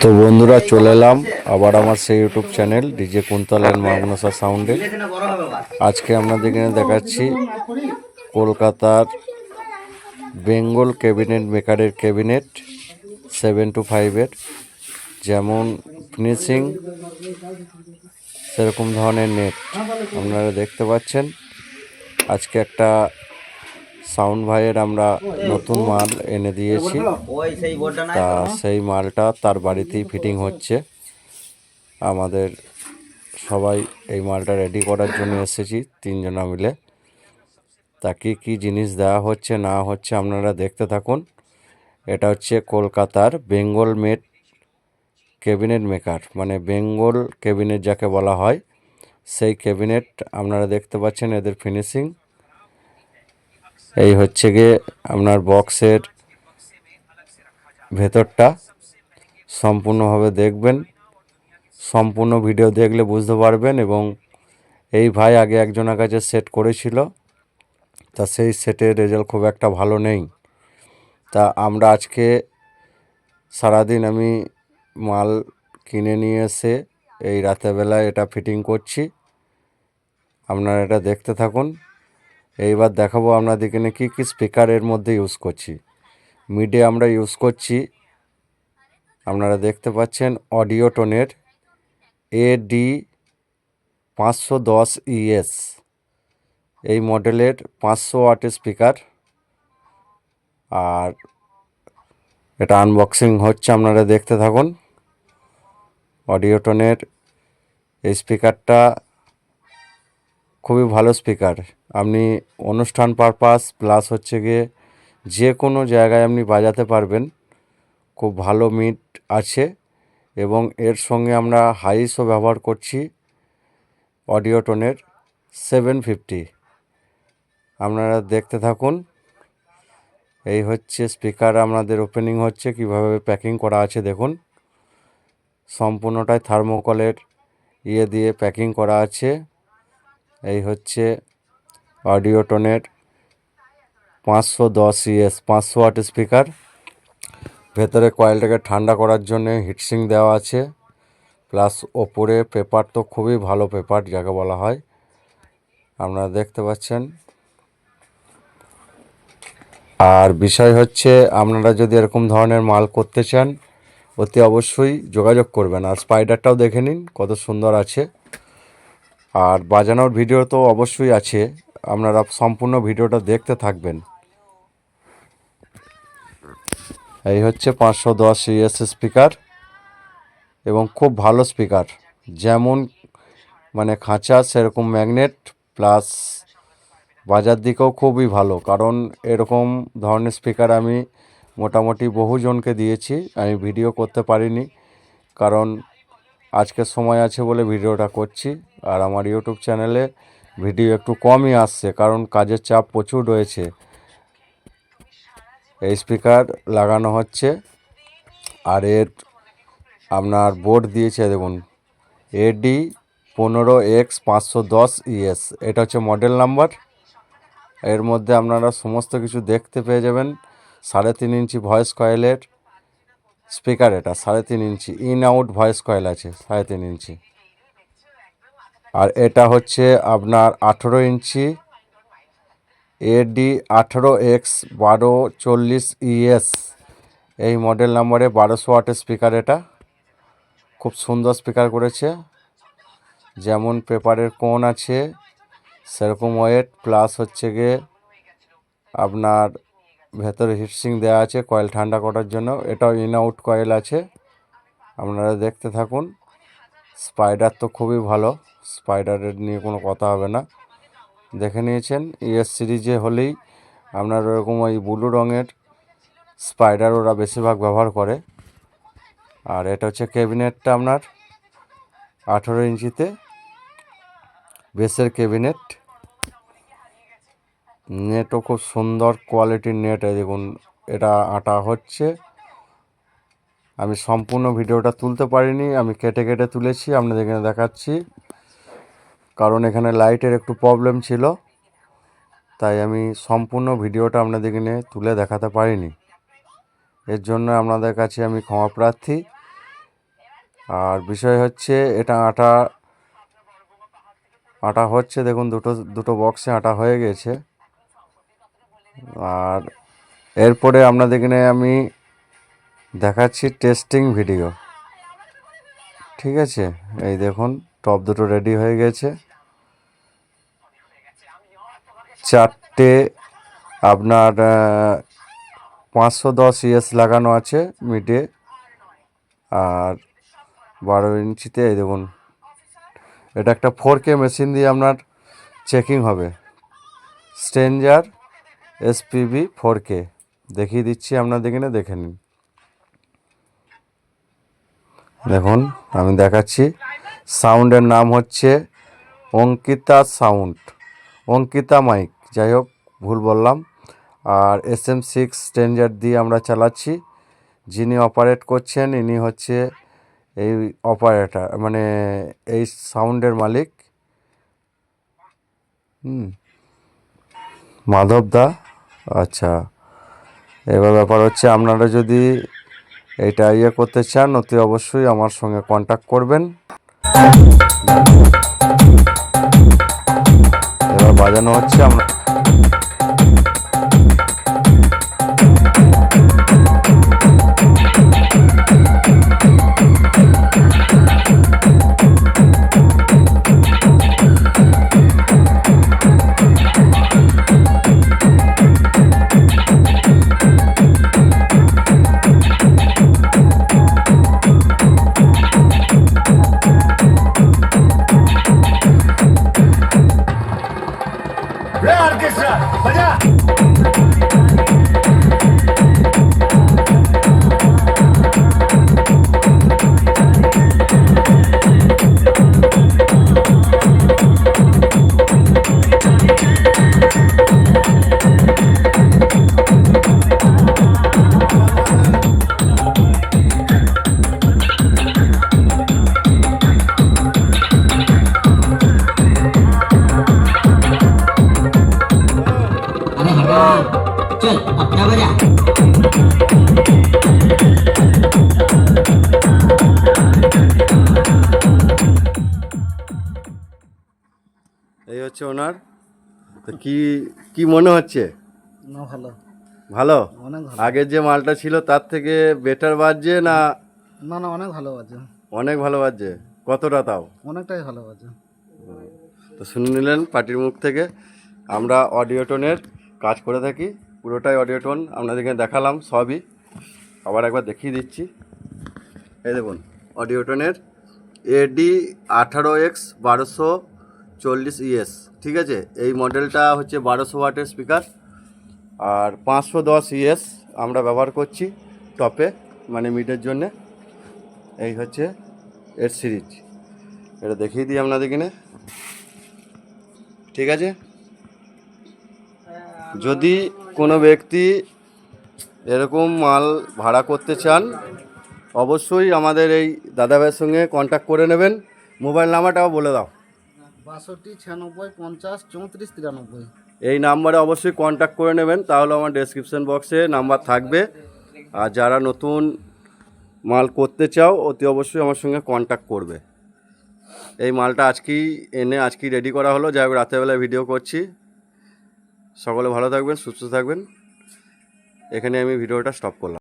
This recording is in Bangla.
তো বন্ধুরা, চলে এলাম আবার আমার সেই YouTube channel DJ Kuntal and মামনসা সাউন্ডে আজকে আপনাদের এখানে দেখাচ্ছি কলকাতার বেঙ্গল ক্যাবিনেট মেকারের ক্যাবিনেট সেভেন টু ফাইভের যেমন ফিনিশিং সেরকম ধরনের নেট আপনারা দেখতে পাচ্ছেন। আজকে একটা সাউন্ড ভাইয়ের আমরা নতুন মাল এনে দিয়েছি। তা সেই মালটা তার বাড়িতেই ফিটিং হচ্ছে। আমাদের সবাই এই মালটা রেডি করার জন্য এসেছি, তিনজনা মিলে। তা কী কী জিনিস দেওয়া হচ্ছে, না হচ্ছে আপনারা দেখতে থাকুন। এটা হচ্ছে কলকাতার বেঙ্গল মেড ক্যাবিনেট মেকার মানে বেঙ্গল ক্যাবিনেট যাকে বলা হয়। সেই ক্যাবিনেট আপনারা দেখতে পাচ্ছেন, এদের ফিনিশিং। এই হচ্ছে গিয়ে আপনার বক্সের ভেতরটা। সম্পূর্ণভাবে দেখবেন। সম্পূর্ণ ভিডিও দেখলে বুঝতে পারবেন এবং এই ভাই আগে একজনের কাছে সেট করেছিল। তা সেই সেটের রেজাল্ট খুব একটা ভালো নেই। তা আমরা আজকে সারাদিন আমি মাল কিনে নিয়ে এসে এই রাতেরবেলায় এটা ফিটিং করছি। আপনারা এটা দেখতে থাকুন। এইবার দেখাবো আপনাদেরকে কী কী স্পিকার এর মধ্যে ইউজ করছি। মিডে আমরা ইউজ করছি। আপনারা দেখতে পাচ্ছেন অডিও টোনের এ ডি পাঁচশো দশ ইএস এই মডেলের পাঁচশো ওয়াটের স্পিকার আর এটা আনবক্সিং হচ্ছে, আপনারা দেখতে থাকুন। অডিও টোনের এই স্পিকারটা খুবই ভালো স্পিকার আপনি অনুষ্ঠান পারপাস প্লাস হচ্ছে গিয়ে যে কোনো জায়গায় আপনি বাজাতে পারবেন। খুব ভালো মিট আছে এবং এর সঙ্গে আমরা হাইসও ব্যবহার করছি অডিও টোনের সেভেন ফিফটি আপনারা দেখতে থাকুন। এই হচ্ছে স্পিকার আপনাদের ওপেনিং হচ্ছে, কীভাবে প্যাকিং করা আছে দেখুন। সম্পূর্ণটাই থার্মোকলের ইয়ে দিয়ে প্যাকিং করা আছে। এই হচ্ছে অডিও টোনের পাঁচশো দশ ইএস, পাঁচশো ওয়াট স্পিকার। ভেতরে কয়েলটাকে ঠান্ডা করার জন্য হিটসিং দেওয়া আছে। প্লাস ওপরে পেপার তো খুবই ভালো পেপার, যাকে বলা হয়। আপনারা দেখতে পাচ্ছেন। আর বিষয় হচ্ছে, আপনারা যদি এরকম ধরনের মাল করতে চান, অতি অবশ্যই যোগাযোগ করবেন। আর স্পাইডারটাও দেখে নিন, কত সুন্দর আছে। আর বাজানোর ভিডিও তো অবশ্যই আছে। আপনারা সম্পূর্ণ ভিডিওটা দেখতে থাকবেন। এই হচ্ছে পাঁচশো দশ ইএস স্পিকার এবং খুব ভালো স্পিকার। যেমন মানে খাঁচা, সেরকম ম্যাগনেট, প্লাস বাজার দিকেও খুবই ভালো। কারণ এরকম ধরনের স্পিকার আমি মোটামুটি বহুজনকে দিয়েছি, আমি ভিডিও করতে পারিনি। কারণ আজকে সময় আছে বলে ভিডিওটা করছি। আর আমার ইউটিউব চ্যানেলে ভিডিও একটু কমই আসছে, কারণ কাজের চাপ প্রচুর রয়েছে। এই স্পিকার লাগানো হচ্ছে, আর এর আপনার বোর্ড দিয়েছে, দেখুন এডি পনেরো এক্স পাঁচশো দশ ইএস এটা হচ্ছে মডেল নাম্বার এর মধ্যে আপনারা সমস্ত কিছু দেখতে পেয়ে যাবেন, সাড়ে তিন ইঞ্চি ভয়েস কয়েলের স্পিকার এটা, সাড়ে তিন inch in out voice coil আছে, সাড়ে তিন ইঞ্চি। আর এটা হচ্ছে আপনার আঠেরো ইঞ্চি এডি আঠেরো এক্স বারো চল্লিশ ইএস এই মডেল নম্বরে বারোশো ওয়াটের স্পিকার এটা। খুব সুন্দর স্পিকার করেছে। যেমন পেপারের কোন আছে, সেরকম ওয়েট প্লাস হচ্ছে গিয়ে আপনার ভেতরে হিটসিং দেওয়া আছে কয়েল ঠান্ডা করার জন্য। এটাও ইন আউট কয়েল আছে। আপনারা দেখতে থাকুন। স্পাইডার তো খুবই ভালো। স্পাইডারের নিয়ে কোনো কথা হবে না। দেখে নিয়েছেন ইএস সিরিজে হলেই আপনার ওরকম ওই ব্লু রঙের স্পাইডার ওরা বেশিরভাগ ব্যবহার করে। আর এটা হচ্ছে ক্যাবিনেটটা আপনার আঠেরো ইঞ্চিতে, বেসের ক্যাবিনেট। নেটও খুব সুন্দর কোয়ালিটির নেট দেখুন, এটা আটা হচ্ছে। আমি সম্পূর্ণ ভিডিওটা তুলতে পারিনি, আমি কেটে কেটে তুলেছি আপনাদের এখানে দেখাচ্ছি। কারণ এখানে লাইটের একটু প্রবলেম ছিল, তাই আমি সম্পূর্ণ ভিডিওটা আপনাদের এখানে তুলে দেখাতে পারিনি। এর জন্য আপনাদের কাছে আমি ক্ষমা প্রার্থী। আর বিষয় হচ্ছে, এটা আটা আটা হচ্ছে, দেখুন দুটো দুটো বক্সে আটা হয়ে গেছে। আর এরপরে আপনাদের এখানে আমি দেখাচ্ছি টেস্টিং ভিডিও ঠিক আছে? এই দেখুন। টপ দুটো রেডি হয়ে গেছে। চারটে আপনার পাঁচশো দশ ইএস লাগানো আছে মিডে। আর বারো ইঞ্চিতে, এই দেখুন, এটা একটা ফোর কে মেশিন দিয়ে আপনার চেকিং হবে। Stranger SPB four K. দেখিয়ে দিচ্ছি আপনাদের এখানে দেখে নিন। দেখুন, আমি দেখাচ্ছি। সাউন্ডের নাম হচ্ছে অঙ্কিতা সাউন্ড। অঙ্কিতা মাইক। যাই হোক, ভুল বললাম। আর এস এম সিক্স স্ট্রেঞ্জার দিয়ে আমরা চালাচ্ছি। যিনি অপারেট করছেন, ইনি হচ্ছে এই অপারেটার মানে এই সাউন্ডের মালিক। হুম। মাধব দা। আচ্ছা। এবার ব্যাপার হচ্ছে, আপনারা যদি এটা ইয়ে করতে চান, অতি অবশ্যই আমার সঙ্গে কন্ট্যাক্ট করবেন। এবার বাজানো হচ্ছে আমরা। चल अपना बजा এই হচ্ছে ওনার তো কি কি মনে হচ্ছে না ভালো ভালো অনেক ভালো আগের যে মালটা ছিল তার থেকে বেটার বাজছে না না না অনেক ভালো বাজে অনেক ভালো বাজছে কতটা তাও অনেকটাই ভালো বাজে তো শুনে নিলেন পার্টির মুখ থেকে আমরা অডিওটোনের কাজ করে থাকি পুরোটাই অডিওটোন আপনাদেরকে দেখালাম সবই। আবার একবার দেখিয়ে দিচ্ছি। এই দেখুন অডিওটোনের এডি আঠারো এক্স বারোশো চল্লিশ ইএস ঠিক আছে? এই মডেলটা হচ্ছে বারোশো ওয়াটের স্পিকার আর পাঁচশো দশ ইএস আমরা ব্যবহার করছি টপে মানে মিটের জন্যে। এই হচ্ছে এর সিরিজ। এটা দেখিয়ে দিই আপনাদের ঠিক আছে? যদি কোনো ব্যক্তি এরকম মাল ভাড়া করতে চান অবশ্যই আমাদের এই দাদা ভাইয়ের সঙ্গে কন্ট্যাক্ট করে নেবেন। মোবাইল নাম্বারটাও বলে দাও। বাষট্টি ছিয়ানব্বই পঞ্চাশ চৌত্রিশ তিরানব্বই। এই নাম্বারে অবশ্যই কন্ট্যাক্ট করে নেবেন তাহলে আমার ডেসক্রিপশন বক্সে নাম্বার থাকবে। আর যারা নতুন মাল করতে চাও অতি অবশ্যই আমার সঙ্গে কন্ট্যাক্ট করবে। এই মালটা আজকেই এনে আজকেই রেডি করা হলো। যাই হোক রাতেরবেলায় ভিডিও করছি। সকলে ভালো থাকবেন সুস্থ থাকবেন। এখানে আমি ভিডিওটা স্টপ করলাম।